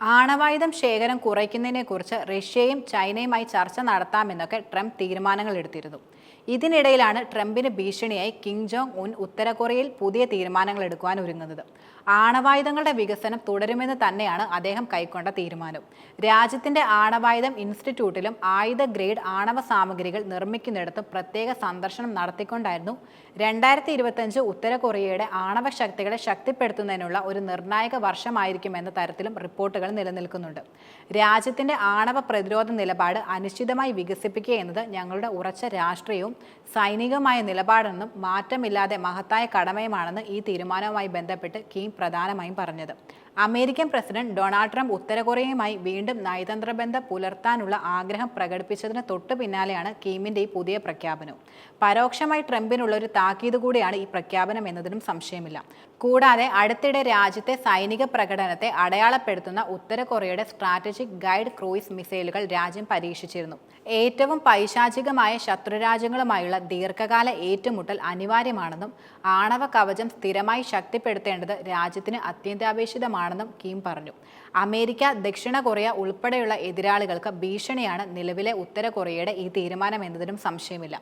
ആണവായുധം ശേഖരം കുറയ്ക്കുന്നതിനെക്കുറിച്ച് റഷ്യയും ചൈനയുമായി ചർച്ച നടത്താമെന്നൊക്കെ ട്രംപ് തീരുമാനങ്ങൾ എടുത്തിരുന്നു. ഇതിനിടയിലാണ് ട്രംപിന് ഭീഷണിയായി കിം ജോങ് ഉൻ ഉത്തരകൊറിയയിൽ പുതിയ തീരുമാനങ്ങൾ എടുക്കുവാൻ ഒരുങ്ങുന്നത്. ആണവായുധങ്ങളുടെ വികസനം തുടരുമെന്ന് തന്നെയാണ് അദ്ദേഹം കൈക്കൊണ്ട തീരുമാനം. രാജ്യത്തിന്റെ ആണവായുധം ഇൻസ്റ്റിറ്റ്യൂട്ടിലും ആയുധ ഗ്രേഡ് ആണവ സാമഗ്രികൾ നിർമ്മിക്കുന്നിടത്തും പ്രത്യേക സന്ദർശനം നടത്തിക്കൊണ്ടായിരുന്നു രണ്ടായിരത്തി ഇരുപത്തഞ്ച് ഉത്തര കൊറിയയുടെ ആണവ ശക്തികളെ ശക്തിപ്പെടുത്തുന്നതിനുള്ള ഒരു നിർണായക വർഷമായിരിക്കുമെന്ന തരത്തിലും റിപ്പോർട്ടുകൾ നിലനിൽക്കുന്നുണ്ട്. രാജ്യത്തിന്റെ ആണവ പ്രതിരോധ നിലപാട് അനിശ്ചിതമായി വികസിപ്പിക്കുക എന്നത് ഞങ്ങളുടെ ഉറച്ച രാഷ്ട്രീയവും സൈനികമായ നിലപാടെന്നും മാറ്റമില്ലാതെ മഹത്തായ കടമയുമാണെന്ന് ഈ തീരുമാനവുമായി ബന്ധപ്പെട്ട് കിം പ്രധാനമായും പറഞ്ഞത്. അമേരിക്കൻ പ്രസിഡന്റ് ഡൊണാൾഡ് ട്രംപ് ഉത്തര കൊറിയയുമായി വീണ്ടും നയതന്ത്ര ബന്ധം പുലർത്താനുള്ള ആഗ്രഹം പ്രകടിപ്പിച്ചതിന് തൊട്ടു പിന്നാലെയാണ് കിമിന്റെ ഈ പുതിയ പ്രഖ്യാപനം. പരോക്ഷമായി ട്രംപിനുള്ള ഒരു താക്കീത് കൂടിയാണ് ഈ പ്രഖ്യാപനം എന്നതിനും സംശയമില്ല. കൂടാതെ അടുത്തിടെ രാജ്യത്തെ സൈനിക പ്രകടനത്തെ അടയാളപ്പെടുത്തുന്ന ഉത്തര കൊറിയയുടെ സ്ട്രാറ്റജിക് ഗൈഡ് ക്രൂയിസ് മിസൈലുകൾ രാജ്യം പരീക്ഷിച്ചിരുന്നു. ഏറ്റവും പൈശാചികമായ ശത്രുരാജ്യങ്ങളുമായുള്ള ദീർഘകാല ഏറ്റുമുട്ടൽ അനിവാര്യമാണെന്നും ആണവ കവചം സ്ഥിരമായി ശക്തിപ്പെടുത്തേണ്ടത് രാജ്യത്തിന് അത്യന്താപേക്ഷിതമാണെന്നും കിം പറഞ്ഞു. അമേരിക്ക ദക്ഷിണ കൊറിയ ഉൾപ്പെടെയുള്ള എതിരാളികൾക്ക് ഭീഷണിയാണ് നിലവിലെ ഉത്തര കൊറിയയുടെ ഈ തീരുമാനം എന്നതിനും സംശയമില്ല.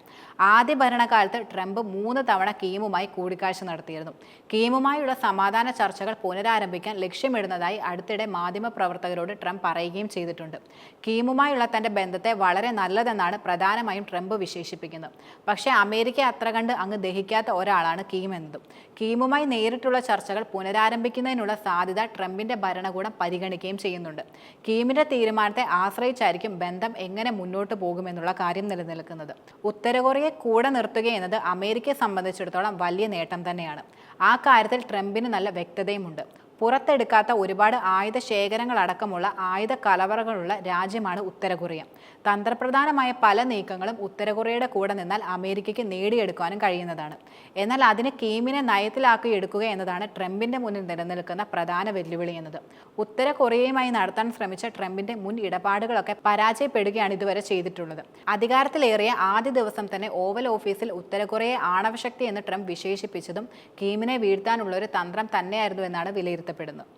ആദ്യ ഭരണകാലത്ത് ട്രംപ് മൂന്ന് തവണ കീമുമായി കൂടിക്കാഴ്ച നടത്തിയിരുന്നു. കീമുമായുള്ള സമാധാന ചർച്ചകൾ പുനരാരംഭിക്കാൻ ലക്ഷ്യമിടുന്നതായി അടുത്തിടെ മാധ്യമപ്രവർത്തകരോട് ട്രംപ് പറയുകയും ചെയ്തിട്ടുണ്ട്. കീമുമായുള്ള തന്റെ ബന്ധത്തെ വളരെ നല്ലതെന്നാണ് പ്രധാനമായും ട്രംപ് വിശേഷിപ്പിക്കുന്നത്. പക്ഷേ അമേരിക്ക അത്ര കണ്ട് അങ്ങ് ദഹിക്കാത്ത ഒരാളാണ് കീം എന്നതും. കീമുമായി നേരിട്ടുള്ള ചർച്ചകൾ പുനരാരംഭിക്കുന്നതിനുള്ള സാധ്യത ട്രംപിന്റെ ഭരണകൂടം പരിഗണിക്കുകയും ചെയ്യുന്നുണ്ട്. കീമിന്റെ തീരുമാനത്തെ ആശ്രയിച്ചായിരിക്കും ബന്ധം എങ്ങനെ മുന്നോട്ട് പോകുമെന്നുള്ള കാര്യം നിലനിൽക്കുന്നത്. ഉത്തര കൊറിയയെ കൂടെ നിർത്തുക എന്നത് അമേരിക്കയെ സംബന്ധിച്ചിടത്തോളം വലിയ നേട്ടം തന്നെയാണ്. ആ കാര്യത്തിൽ ട്രംപിന് നല്ല വ്യക്തതയുമുണ്ട്. പുറത്തെടുക്കാത്ത ഒരുപാട് ആയുധ ശേഖരങ്ങളടക്കമുള്ള ആയുധ കലവറകളുള്ള രാജ്യമാണ് ഉത്തര കൊറിയ തന്ത്രപ്രധാനമായ പല നീക്കങ്ങളും ഉത്തര കൊറിയയുടെ കൂടെ നിന്നാൽ അമേരിക്കയ്ക്ക് നേടിയെടുക്കാനും കഴിയുന്നതാണ്. എന്നാൽ അതിന് കീമിനെ നയത്തിലാക്കി എടുക്കുക എന്നതാണ് ട്രംപിന്റെ മുന്നിൽ നിലനിൽക്കുന്ന പ്രധാന വെല്ലുവിളി എന്നത്. ഉത്തര കൊറിയയുമായി നടത്താൻ ശ്രമിച്ച ട്രംപിന്റെ മുൻ ഇടപാടുകളൊക്കെ പരാജയപ്പെടുകയാണ് ഇതുവരെ ചെയ്തിട്ടുള്ളത്. അധികാരത്തിലേറിയ ആദ്യ ദിവസം തന്നെ ഓവൽ ഓഫീസിൽ ഉത്തര കൊറിയയെ ആണവശക്തി എന്ന് ട്രംപ് വിശേഷിപ്പിച്ചതും കീമിനെ വീഴ്ത്താനുള്ള ഒരു തന്ത്രം തന്നെയായിരുന്നു എന്നാണ് വിലയിരുത്തപ്പെടുന്നത്